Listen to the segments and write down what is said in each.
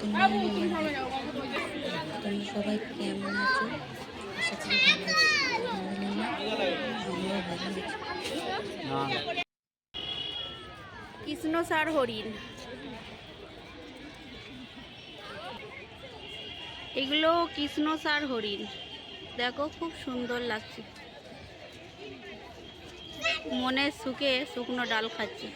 তোমরা আছি? কৃষ্ণসার হরিণ। এগুলো কৃষ্ণসার হরিণ। দেখো খুব সুন্দর লাগছে। মনের সুখে শুকনো ডাল খাচ্ছে।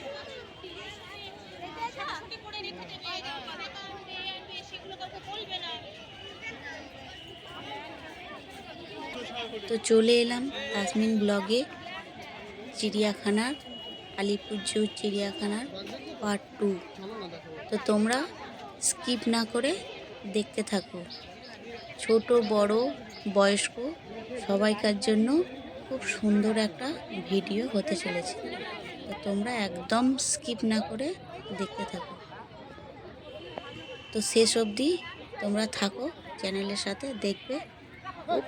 চলে এলাম তাসমিন ব্লগে চিড়িয়াখানার আলিপুরজু চিড়িয়াখানার পার্ট টু তো তোমরা স্কিপ না করে দেখতে থাকো। ছোট, বড়, বয়স্ক, সবাইকার জন্য খুব সুন্দর একটা ভিডিও হতে চলেছে। তো তোমরা একদম স্কিপ না করে দেখতে থাকো। তো শেষ অবধি তোমরা থাকো চ্যানেলের সাথে দেখবে। খুব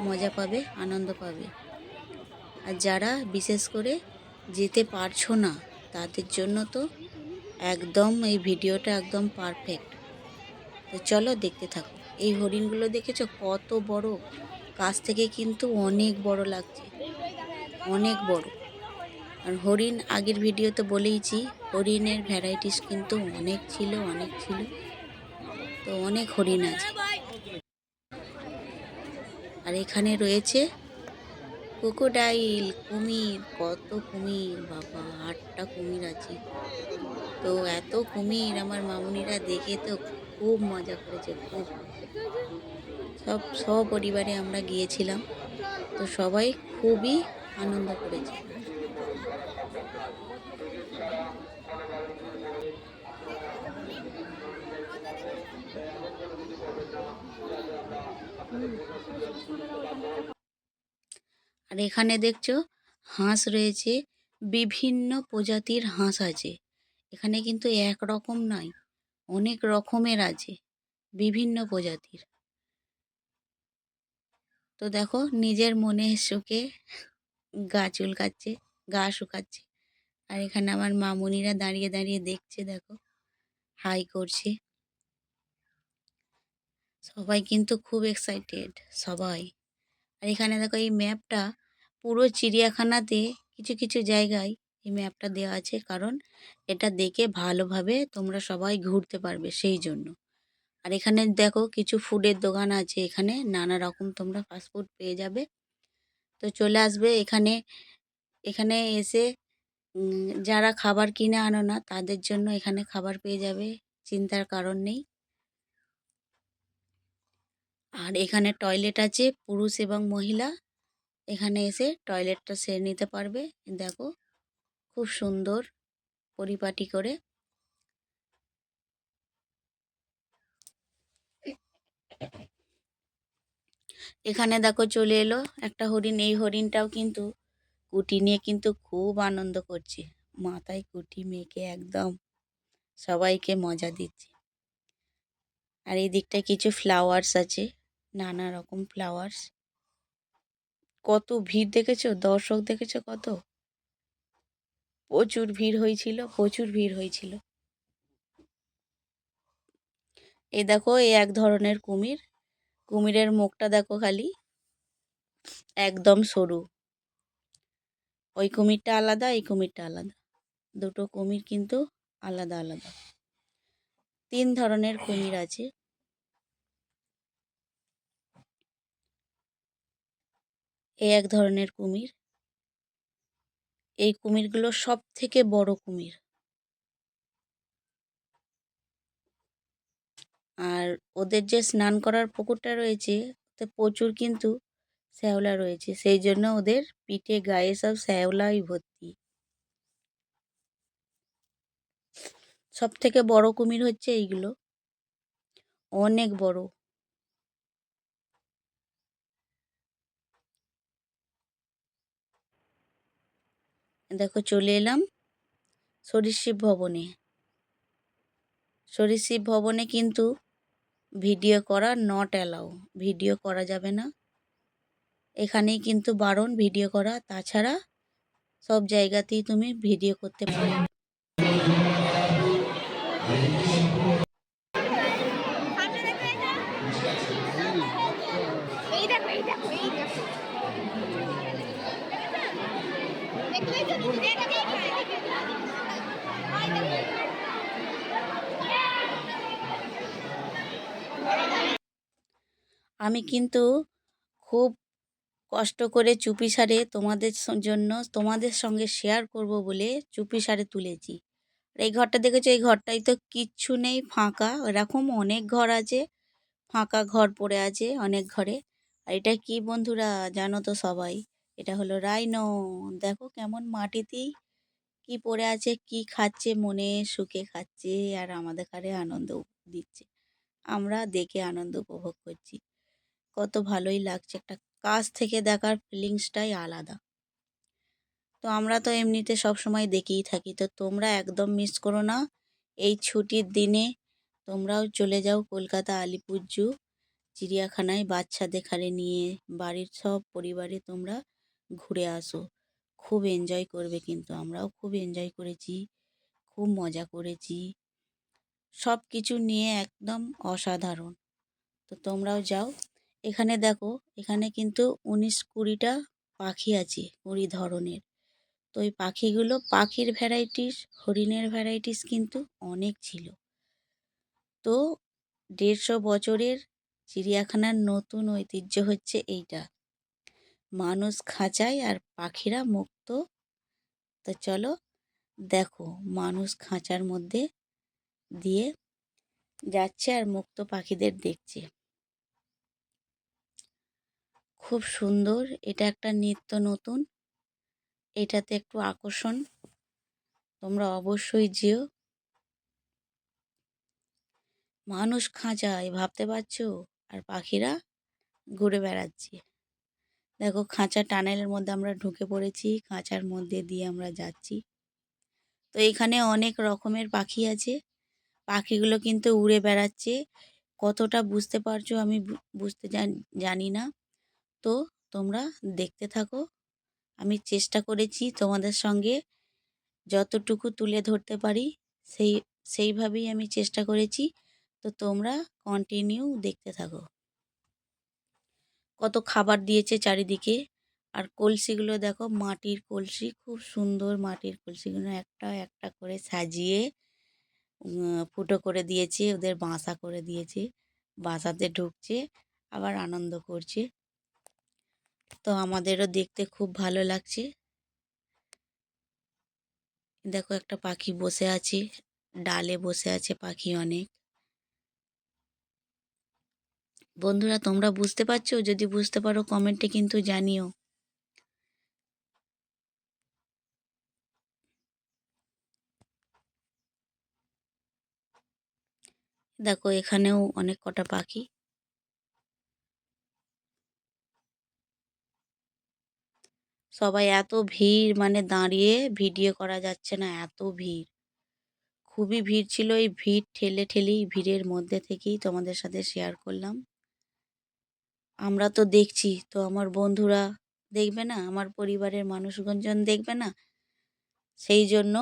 মজা পাবে, আনন্দ পাবে। আর যারা বিশেষ করে যেতে পারছ না, তাদের জন্য তো একদম এই ভিডিওটা একদম পারফেক্ট তো চলো দেখতে থাকো। এই হরিণগুলো দেখেছ? কত বড়। কাছ থেকে কিন্তু অনেক বড় লাগছে। অনেক বড়। আর হরিণ আগের ভিডিওতে বলেইছি, হরিণের ভ্যারাইটিস কিন্তু অনেক ছিল অনেক ছিল। তো অনেক হরিণ আছে। আর এখানে রয়েছে ক্রোকোডাইল কুমির, কত কুমির, বাবা, আটটা কুমির আছে। তো এত কুমির আমার মামুনিরা দেখে তো খুব মজা করেছে, খুব। সব, সপরিবারে আমরা গিয়েছিলাম, তো সবাই খুবই আনন্দ করেছে। আর এখানে দেখছ হাঁস রয়েছে, বিভিন্ন প্রজাতির হাঁস আছে। এখানে কিন্তু এক রকম নয়, অনেক রকমের আছে, বিভিন্ন প্রজাতির। তো দেখো নিজের মনে সুখে গা চুলকাচ্ছে, গা শুকাচ্ছে। আর এখানে আমার মামুনিরা দাঁড়িয়ে দাঁড়িয়ে দেখছে, দেখো। হাই করছে। সবাই কিন্তু খুব এক্সাইটেড সবাই। আর এখানে দেখো এই ম্যাপটা পুরো চিড়িয়াখানাতে কিছু কিছু জায়গায় এই ম্যাপটা দেওয়া আছে। কারণ এটা দেখে ভালোভাবে তোমরা সবাই ঘুরতে পারবে সেই জন্য। আর এখানে দেখো কিছু ফুডের দোকান আছে। এখানে নানা রকম তোমরা ফাস্টফুড পেয়ে যাবে। তো চলে আসবে এখানে। এখানে এসে যারা খাবার কিনে আনো না, তাদের জন্য এখানে খাবার পেয়ে যাবে। চিন্তার কারণ নেই। আর এখানে টয়লেট আছে, পুরুষ এবং মহিলা। এখানে এসে টয়লেটটা সেরে নিতে পারবে। দেখো, খুব সুন্দর পরিপাটি করে। এখানে দেখো চলে এলো একটা হরিণ। এই হরিণটাও কিন্তু কুটি নিয়ে কিন্তু খুব আনন্দ করছে। মাথায় কুটি মেখে একদম সবাইকে মজা দিচ্ছে। আর এই দিকটায় কিছু ফ্লাওয়ার্স আছে। নানা রকম ফ্লাওয়ার্স কত ভিড় দেখেছ? দর্শক দেখেছ কত? প্রচুর ভিড় হয়েছিল, প্রচুর ভিড় হয়েছিল। এই দেখো এই এক ধরনের কুমির। কুমিরের মুখটা দেখো খালি। একদম সরু। ওই কুমিরটা আলাদা, এই কুমিরটা আলাদা। দুটো কুমির কিন্তু আলাদা আলাদা। তিন ধরনের কুমির আছে। এই এক ধরনের কুমির। এই কুমিরগুলো সব থেকে বড় কুমির। আর ওদের যে স্নান করার পুকুরটা রয়েছে, ওতে প্রচুর কিন্তু শ্যাওলা রয়েছে। সেই জন্য ওদের পিঠে গায়ে সব শ্যাওলাই ভর্তি। সব থেকে বড় কুমির হচ্ছে এইগুলো। অনেক বড়। দেখো চলে এলাম সরীসৃপ ভবনে। সরীসৃপ ভবনে কিন্তু ভিডিও করা নট অ্যালাউ ভিডিও করা যাবে না। এখানেই কিন্তু বারণ ভিডিও করা, তাছাড়া সব জায়গাতেই তুমি ভিডিও করতে পারো। আমি কিন্তু খুব কষ্ট করে চুপি সারে তোমাদের জন্য তোমাদের সঙ্গে শেয়ার করব বলে চুপি সারে তুলেছি। আর এই ঘরটা দেখেছ? এই ঘরটাই তো কিচ্ছু নেই, ফাঁকা। এরকম অনেক ঘর আছে, ফাঁকা ঘর পড়ে আছে অনেক ঘরে। আর এটা কি বন্ধুরা, জানো তো সবাই, এটা হলো রাইনো। দেখো কেমন মাটিতেই কি পড়ে আছে, কি খাচ্ছে, মনে সুখে খাচ্ছে, আর আমাদের কারে আনন্দ দিচ্ছে। আমরা দেখে আনন্দ উপভোগ করছি। কত ভালোই লাগছে। একটা কাছ থেকে দেখার ফিলিংসটাই আলাদা। তো আমরা তো এমনিতে সব সময় দেখেই থাকি। তো তোমরা একদম মিস করো না। এই ছুটির দিনে তোমরাও চলে যাও কলকাতা আলিপুর জু, চিড়িয়াখানায় বাচ্চাদের খালে নিয়ে বাড়ির সব পরিবারে তোমরা ঘুরে আসো। খুব এনজয় করবে কিন্তু আমরাও খুব এনজয় করেছি, খুব মজা করেছি। সব কিছু নিয়ে একদম অসাধারণ। তো তোমরাও যাও। এখানে দেখো, এখানে কিন্তু উনিশ কুড়িটা পাখি আছে কুড়ি ধরনের। তো ওই পাখিগুলো, পাখির ভ্যারাইটিস, হরিণের ভ্যারাইটিস কিন্তু অনেক ছিল। তো দেড়শো বছরের চিড়িয়াখানার নতুন ঐতিহ্য হচ্ছে এইটা। মানুষ খাঁচায় আর পাখিরা মুক্ত। তো চলো দেখো, মানুষ খাঁচার মধ্যে দিয়ে যাচ্ছে আর মুক্ত পাখিদের দেখছে। খুব সুন্দর। এটা একটা নিত্য নতুন। এটাতে একটু আকর্ষণ। তোমরা অবশ্যই যেও। মানুষ খাঁচায় ভাবতে পারছ? আর পাখিরা ঘুরে বেড়াচ্ছে। দেখো, খাঁচা টানেলের মধ্যে আমরা ঢুকে পড়েছি। খাঁচার মধ্যে দিয়ে আমরা যাচ্ছি। তো এখানে অনেক রকমের পাখি আছে। পাখিগুলো কিন্তু উড়ে বেড়াচ্ছে। কতটা বুঝতে পারছ আমি বুঝতে জানি না। তো তোমরা দেখতে থাকো। আমি চেষ্টা করেছি তোমাদের সঙ্গে যতটুকু তুলে ধরতে পারি, সেই, সেইভাবেই আমি চেষ্টা করেছি। তো তোমরা কন্টিনিউ দেখতে থাকো। কত খাবার দিয়েছে চারিদিকে। আর কলসিগুলো দেখো, মাটির কলসি, খুব সুন্দর মাটির কলসিগুলো একটা একটা করে সাজিয়ে ফুটো করে দিয়েছে, ওদের বাসা করে দিয়েছে। বাসাতে ঢুকছে, আবার আনন্দ করছে। তো আমাদেরও দেখতে খুব ভালো লাগছে। দেখো একটা পাখি বসে আছে, ডালে বসে আছে পাখি অনেক। বন্ধুরা, তোমরা বুঝতে পারছ? যদি বুঝতে পারো কমেন্টে কিন্তু জানিও। দেখো, এখানেও অনেক কটা পাখি। সবাই এত ভিড় মানে দাঁড়িয়ে ভিডিও করা যাচ্ছে না, এত ভিড়। খুবই ভিড় ছিল, এই ভিড় ঠেলে ঠেলেই ভিড়ের মধ্যে থেকেই তোমাদের সাথে শেয়ার করলাম। আমরা তো দেখছি, তো আমার বন্ধুরা দেখবে না, আমার পরিবারের মানুষজন দেখবে না? সেই জন্য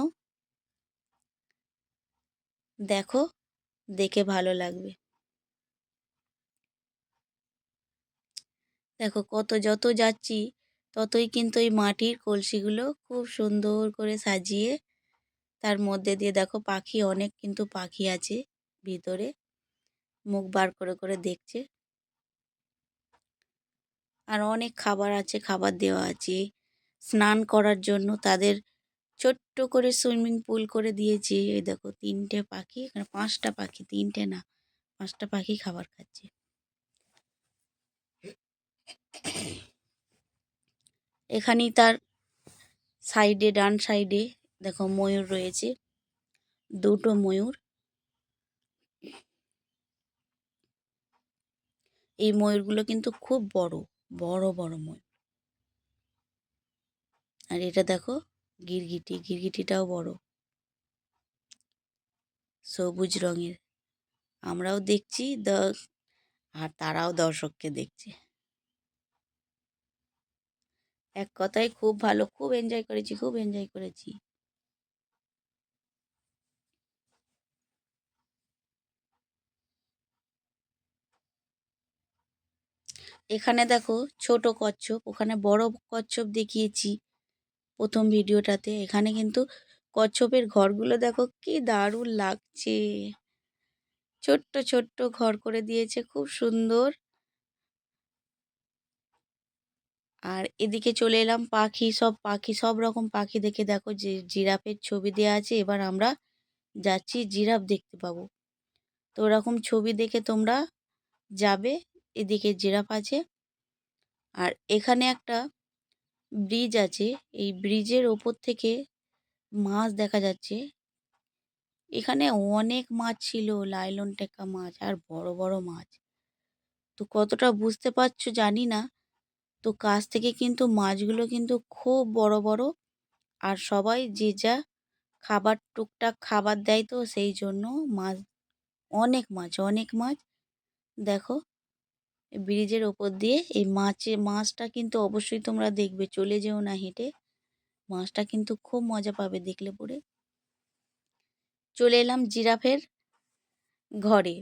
দেখো, দেখে ভালো লাগবে। দেখো, কত যত যাচ্ছি ততই কিন্তু এই মাটির কলসিগুলো খুব সুন্দর করে সাজিয়ে তার মধ্যে দিয়ে দেখো পাখি অনেক কিন্তু পাখি আছে ভিতরে। মুখ বার করে করে দেখছে। আর অনেক খাবার আছে, খাবার দেওয়া আছে। স্নান করার জন্য তাদের ছোট্ট করে সুইমিং পুল করে দিয়েছে। এই দেখো তিনটে পাখি, এখানে পাঁচটা পাখি, তিনটে না, পাঁচটা পাখি খাবার খাচ্ছে। এখানেই তার সাইডে, ডান সাইডে দেখো ময়ূর রয়েছে। দুটো ময়ূর। এই ময়ূরগুলো কিন্তু খুব বড় বড় বড় ময়ূর। আর এটা দেখো গিরগিটি, গিরগিটিটাও বড়। সবুজ রঙের। আমরাও দেখছি দ আর তারাও দর্শককে দেখছে। এক কথায় খুব ভালো, খুব এনজয় করেছি, খুব এনজয় করেছি। এখানে দেখো ছোট কচ্ছপ, ওখানে বড় কচ্ছপ দেখিয়েছি প্রথম ভিডিওটাতে। এখানে কিন্তু কচ্ছপের ঘরগুলো দেখো কি দারুণ লাগছে। ছোট্ট ছোট্ট ঘর করে দিয়েছে, খুব সুন্দর। আর এদিকে চলে এলাম পাখি সব পাখি সব রকম পাখি দেখে দেখো যে জিরাফের ছবি দেওয়া আছে। এবার আমরা যাচ্ছি জিরাফ দেখতে পাবো। তো ওরকম ছবি দেখে তোমরা যাবে, এদিকে জিরাফ আছে। আর এখানে একটা ব্রিজ আছে, এই ব্রিজের ওপর থেকে মাছ দেখা যাচ্ছে। এখানে অনেক মাছ ছিল, লাইলন টেকা মাছ আর বড় বড় মাছ। তো কতটা বুঝতে পারছ জানি না তো কাছ থেকে কিন্তু মাছগুলো কিন্তু খুব বড় বড়। আর সবাই যে যা খাবার, টুকটাক খাবার দেয় তো সেই জন্য মাছ, অনেক মাছ অনেক মাছ। দেখো, ব্রিজের ওপর দিয়ে এই মাছে, মাছটা কিন্তু অবশ্যই তোমরা দেখবে, চলে যেও না হেঁটে। মাছটা কিন্তু খুব মজা পাবে দেখলে পরে। চলে এলাম জিরাফের ঘরে।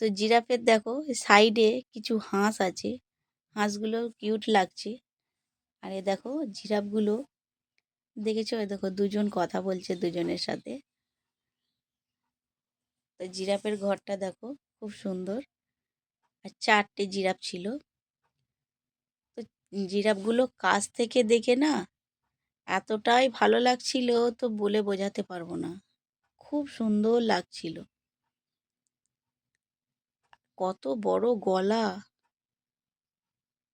তো জিরাফের দেখো, সাইডে কিছু হাঁস আছে। হাঁসগুলো কিউট লাগছে। আর এ দেখো জিরাফগুলো, দেখেছ? এ দেখো দুজন কথা বলছে দুজনের সাথে। তো জিরাফের ঘরটা দেখো খুব সুন্দর। আর চারটে জিরাফ ছিল। তো জিরাফগুলো কাছ থেকে দেখে না এতটাই ভালো লাগছিল তো বলে বোঝাতে পারব না। খুব সুন্দর লাগছিল। কত বড় গলা!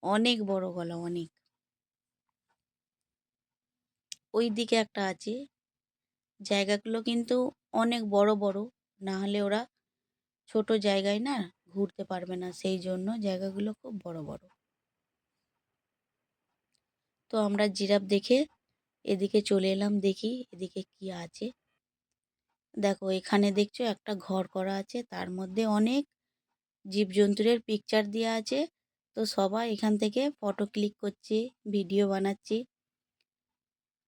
অনেক বড় গলা, অনেক। ওই দিকে একটা আছে, জায়গাগুলো কিন্তু অনেক বড় বড়। না হলে ওরা ছোট জায়গায় না ঘুরতে পারবে না, সেই জন্য জায়গাগুলো খুব বড় বড়। তো আমরা জিরাফ দেখে এদিকে চলে এলাম, দেখি এদিকে কি আছে। দেখো, এখানে দেখছ একটা ঘর করা আছে, তার মধ্যে অনেক জীবজন্তুরের পিকচার দেওয়া আছে। তো সবাই এখান থেকে ফটো ক্লিক করছে, ভিডিও বানাচ্ছে।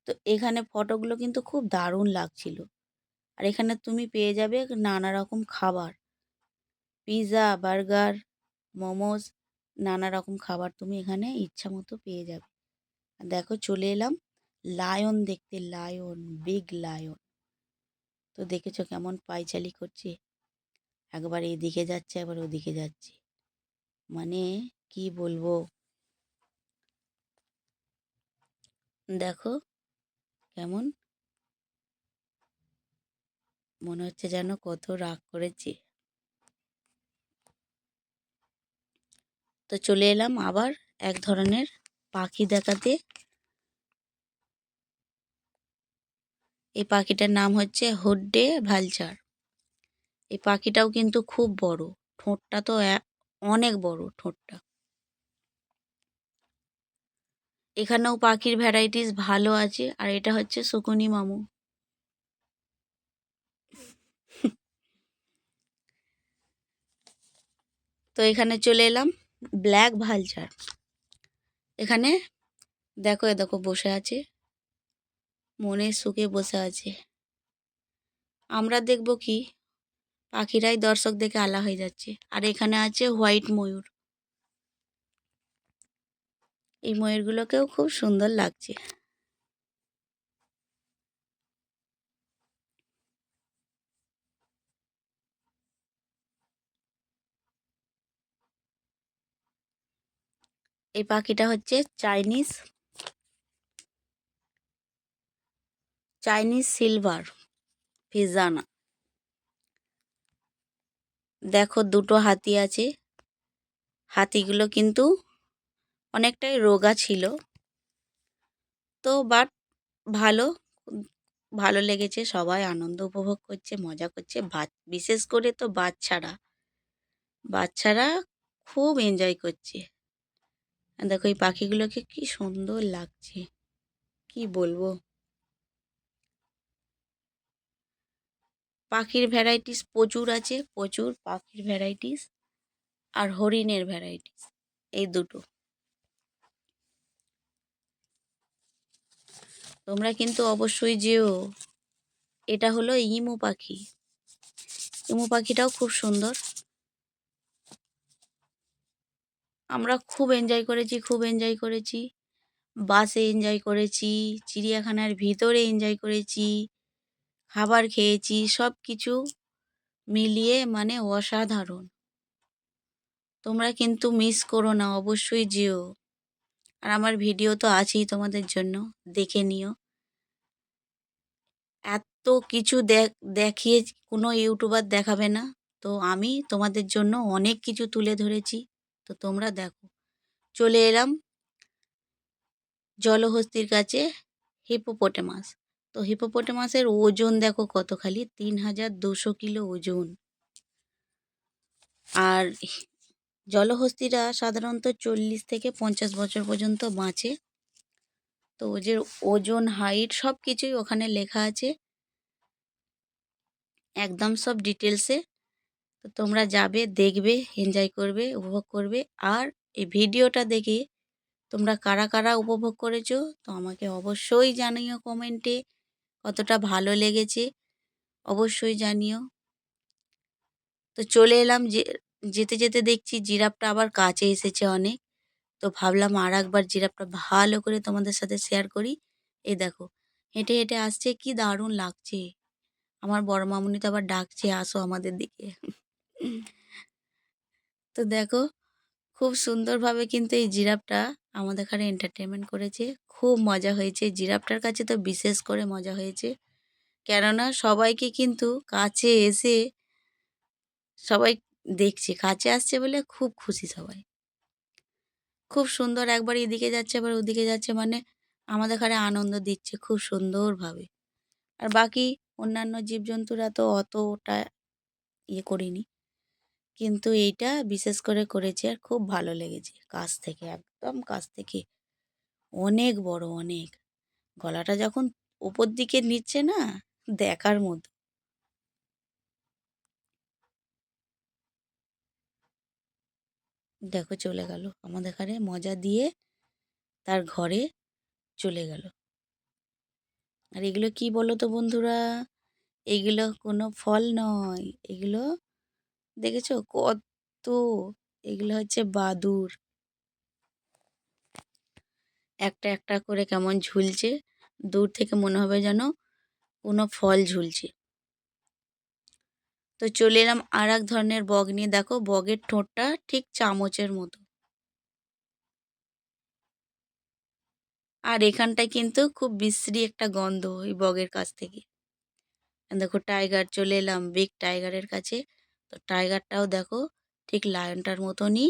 তো এখানে ফটোগুলো কিন্তু খুব দারুণ লাগছিল। আর এখানে তুমি পেয়ে যাবে নানা রকম খাবার। পিৎজা বার্গার, মোমোস নানা রকম খাবার তুমি এখানে ইচ্ছা মতো পেয়ে যাবে। দেখো চলে এলাম, লায়ন দেখতে লায়ন, বিগ লায়ন। তো দেখেছ কেমন পাইচালি করছে। একবার এদিকে যাচ্ছে একবার ওদিকে যাচ্ছে। মানে কি বলব? দেখো কেমন? মনে হচ্ছে যেন কত রাগ করেছে। তো চলে এলাম আবার এক ধরনের পাখি দেখাতে। এই পাখিটার নাম হচ্ছে হোড্ডে ভালচার। এই পাখিটাও কিন্তু খুব বড়, ঠোঁটটা তো অনেক বড় ঠোঁটটা। এখানেও পাখির ভ্যারাইটিস ভালো আছে, আর এটা হচ্ছে শকুনি মামু। তো এখানে চলে এলাম ব্ল্যাক ভালচার। এখানে দেখো, এ দেখো, বসে আছে। মনে সুখে বসে আছে। আমরা দেখব কি? পাখিরাই দর্শক দেখে আলা হয়ে যাচ্ছে। আর এখানে আছে হোয়াইট ময়ূর। এই ময়ূরগুলোকেও খুব সুন্দর লাগছে। এই পাখিটা হচ্ছে চাইনিজ চাইনিজ সিলভার ফিজানা। দেখো দুটো হাতি আছে। হাতিগুলো কিন্তু অনেকটাই রোগা ছিল। তো বাট ভালো ভালো লেগেছে, সবাই আনন্দ উপভোগ করছে, মজা করছে। বিশেষ করে তো বাচ্চারা। বাচ্চারা খুব এনজয় করছে। দেখো এই পাখিগুলোকে কি সুন্দর লাগছে। কি বলব? পাখির ভ্যারাইটিস প্রচুর আছে, প্রচুর পাখির ভ্যারাইটিস আর হরিণের ভ্যারাইটিস এই দুটো। তোমরা কিন্তু অবশ্যই যেও। এটা হলো ইমু পাখি। ইমু পাখিটাও খুব সুন্দর। আমরা খুব এনজয় করেছি, খুব এনজয় করেছি। বাসে এনজয় করেছি, চিড়িয়াখানার ভিতরে এনজয় করেছি, খাবার খেয়েছি সব কিছু মিলিয়ে মানে অসাধারণ। তোমরা কিন্তু মিস করো না, অবশ্যই যেও। আর আমার ভিডিও তো আছেই তোমাদের জন্য, দেখে নিও। এত কিছু দেখ, দেখিয়ে কোনো ইউটিউবার দেখাবে না। তো আমি তোমাদের জন্য অনেক কিছু তুলে ধরেছি। তো তোমরা দেখো। চলে এলাম জলহস্তির কাছে হিপোপটেমাস। তো হিপোপটেমাসের ওজন দেখো কত খালি? তিন হাজার দুশো কিলো ওজন। আর জলহস্তিরা সাধারণত চল্লিশ থেকে পঞ্চাশ বছর পর্যন্ত বাঁচে। তো ওদের ওজন, হাইট সব কিছুই ওখানে লেখা আছে। একদম সব ডিটেলসে তো তোমরা যাবে, দেখবে এনজয় করবে, উপভোগ করবে। আর এই ভিডিওটা দেখে তোমরা কারা কারা উপভোগ করেছ, তো আমাকে অবশ্যই জানিও কমেন্টে কতটা ভালো লেগেছে। অবশ্যই জানিও। তো চলে এলাম যে যেতে যেতে দেখছি জিরাফটা আবার কাছে এসেছে অনেক। তো ভাবলাম আর একবার জিরাফটা ভালো করে তোমাদের সাথে শেয়ার করি। এই দেখো, হেঁটে হেঁটে আসছে, কি দারুণ লাগছে। আমার বড় মামুনি তো আবার ডাকছে, আসো আমাদের দিকে। তো দেখো, খুব সুন্দরভাবে কিন্তু এই জিরাফটা আমাদের এখানে এন্টারটেনমেন্ট করেছে। খুব মজা হয়েছে। জিরাফটার কাছে তো বিশেষ করে মজা হয়েছে। কেননা সবাইকে কিন্তু কাছে এসে সবাই দেখছে, কাছে আসছে বলে খুব খুশি সবাই। খুব সুন্দর একবার এদিকে যাচ্ছে, আবার ওদিকে যাচ্ছে মানে আমাদের এখানে আনন্দ দিচ্ছে খুব সুন্দরভাবে। আর বাকি অন্যান্য জীবজন্তুরা তো অতটা ইয়ে করিনি। কিন্তু এইটা বিশেষ করে করেছে আর খুব ভালো লেগেছে। কাছ থেকে, একদম কাছ থেকে। অনেক বড়, অনেক। গলাটা যখন উপর দিকে নিচ্ছে না, দেখার মতো। দেখো চলে গেল। আমাদের এখানে মজা দিয়ে তার ঘরে চলে গেল। আর এগুলো কি বলো তো বন্ধুরা? এগুলো কোনো ফল নয়। এগুলো দেখেছ? কত! এগুলো হচ্ছে বাদুর। একটা একটা করে কেমন ঝুলছে। দূর থেকে মনে হবে যেন কোনো ফল ঝুলছে। তো চলে এলাম আর এক ধরনের বগ নিয়ে। দেখো বগের ঠোঁটটা ঠিক চামচের মতো। আর এখানটায় কিন্তু খুব বিশ্রী একটা গন্ধ ওই বগের কাছ থেকে। দেখো টাইগার চলে এলাম বিগ টাইগারের কাছে। তো টাইগারটাও দেখো ঠিক লায়নটার মতনই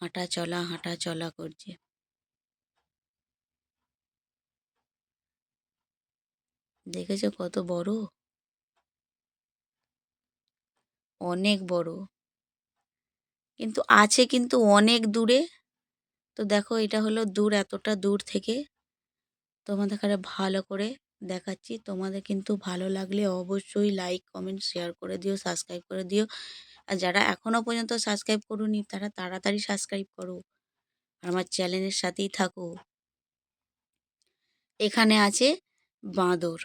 হাঁটা চলা হাঁটা চলা করছে। দেখেছ কত বড়? অনেক বড়। কিন্তু আছে কিন্তু অনেক দূরে। তো দেখো এটা হলো দূর, এতটা দূর থেকে। তোমাদের এখানে ভালো করে দেখাচ্ছি। তোমাদের কিন্তু ভালো লাগলে অবশ্যই লাইক কমেন্ট শেয়ার করে দিও সাবস্ক্রাইব করে দিও। আর যারা এখনও পর্যন্ত সাবস্ক্রাইব করুনি, তারা তাড়াতাড়ি সাবস্ক্রাইব করো। আমার চ্যানেলের সাথেই থাকো। এখানে আছে বাঁদর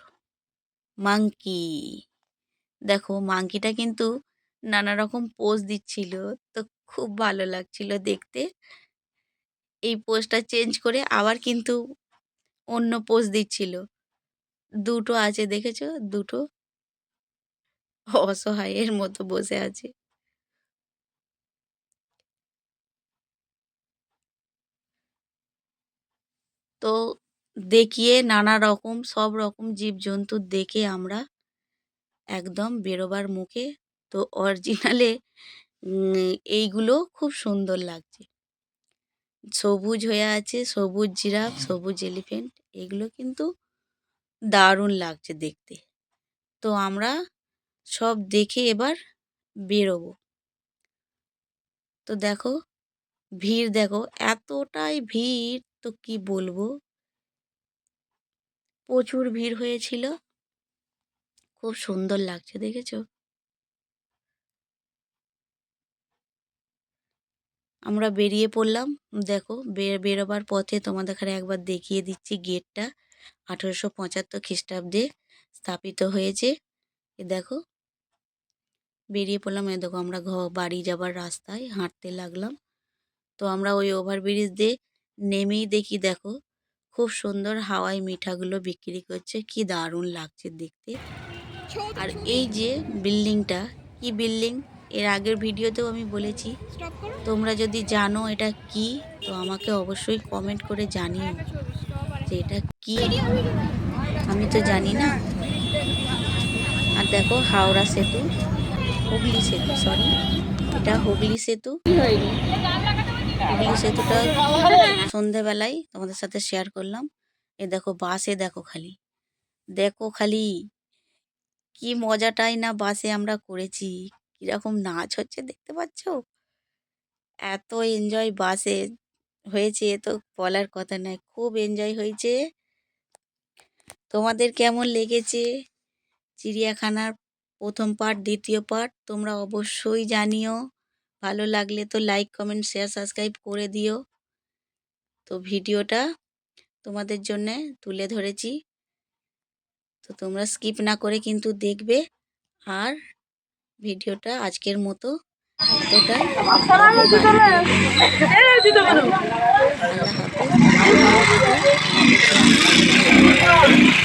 মাংকি দেখো মাংকিটা কিন্তু নানা রকম পোজ দিচ্ছিল। তো খুব ভালো লাগছিল দেখতে। এই পোজটা চেঞ্জ করে আবার কিন্তু অন্য পোজ দিচ্ছিল। দুটো আছে দেখেছ? দুটো? অসহায়ের মতো বসে আছে। তো দেখিয়ে নানা রকম, সব রকম জীবজন্তু দেখে আমরা একদম বেরোবার মুখে তো অরিজিনালে এইগুলো খুব সুন্দর লাগছে। সবুজ হয়ে আছে, সবুজ জিরাফ, সবুজ এলিফেন্ট এগুলো কিন্তু দারুণ লাগছে দেখতে। তো আমরা সব দেখে এবার বেরোবো। তো দেখো, ভিড় দেখো, এতটাই ভিড়, তো কি বলব? প্রচুর ভিড় হয়েছিল। খুব সুন্দর লাগছে, দেখেছ? আমরা বেরিয়ে পড়লাম। দেখো বেরোবার পথে তোমাদের একবার দেখিয়ে দিচ্ছি গেটটা। আঠেরোশো পঁচাত্তর খ্রিস্টাব্দে স্থাপিত হয়েছে। এ দেখো, বেরিয়ে পড়লাম। এ দেখো, আমরা ঘ, বাড়ি যাবার রাস্তায় হাঁটতে লাগলাম। তো আমরা ওই ওভারব্রিজ দিয়ে নেমেই দেখি, দেখো, খুব সুন্দর হাওয়াই মিঠাগুলো বিক্রি করছে। কি দারুণ লাগছে দেখতে। আর এই যে বিল্ডিংটা, কি বিল্ডিং? এর আগের ভিডিওতেও আমি বলেছি তোমরা যদি জানো এটা কি তো আমাকে অবশ্যই কমেন্ট করে জানিও যে এটা কি। আমি তো জানি না। আর দেখো হাওড়া সেতু হুগলি সেতু সরি এটা হুগলি সেতু। হুগলি সেতুটা সন্ধেবেলায় তোমাদের সাথে শেয়ার করলাম। এ দেখো বাসে দেখো খালি। দেখো খালি। কি মজাটাই না বাসে আমরা করেছি। কীরকম নাচ হচ্ছে দেখতে পাচ্ছ? এত এনজয় বাসে হয়েছে তো বলার কথা নয়, খুব এনজয় হয়েছে। তোমাদের কেমন লেগেছে? চিড়িয়াখানার প্রথম পার্ট দ্বিতীয় পার্ট তোমরা অবশ্যই জানিও। ভালো লাগলে তো লাইক কমেন্ট শেয়ার সাবস্ক্রাইব করে দিও। তো ভিডিওটা তোমাদের জন্যে তুলে ধরেছি। তো তোমরা স্কিপ না করে কিন্তু দেখবে। আর ভিডিওটা আজকের মতো আল্লাহ হাফেজ।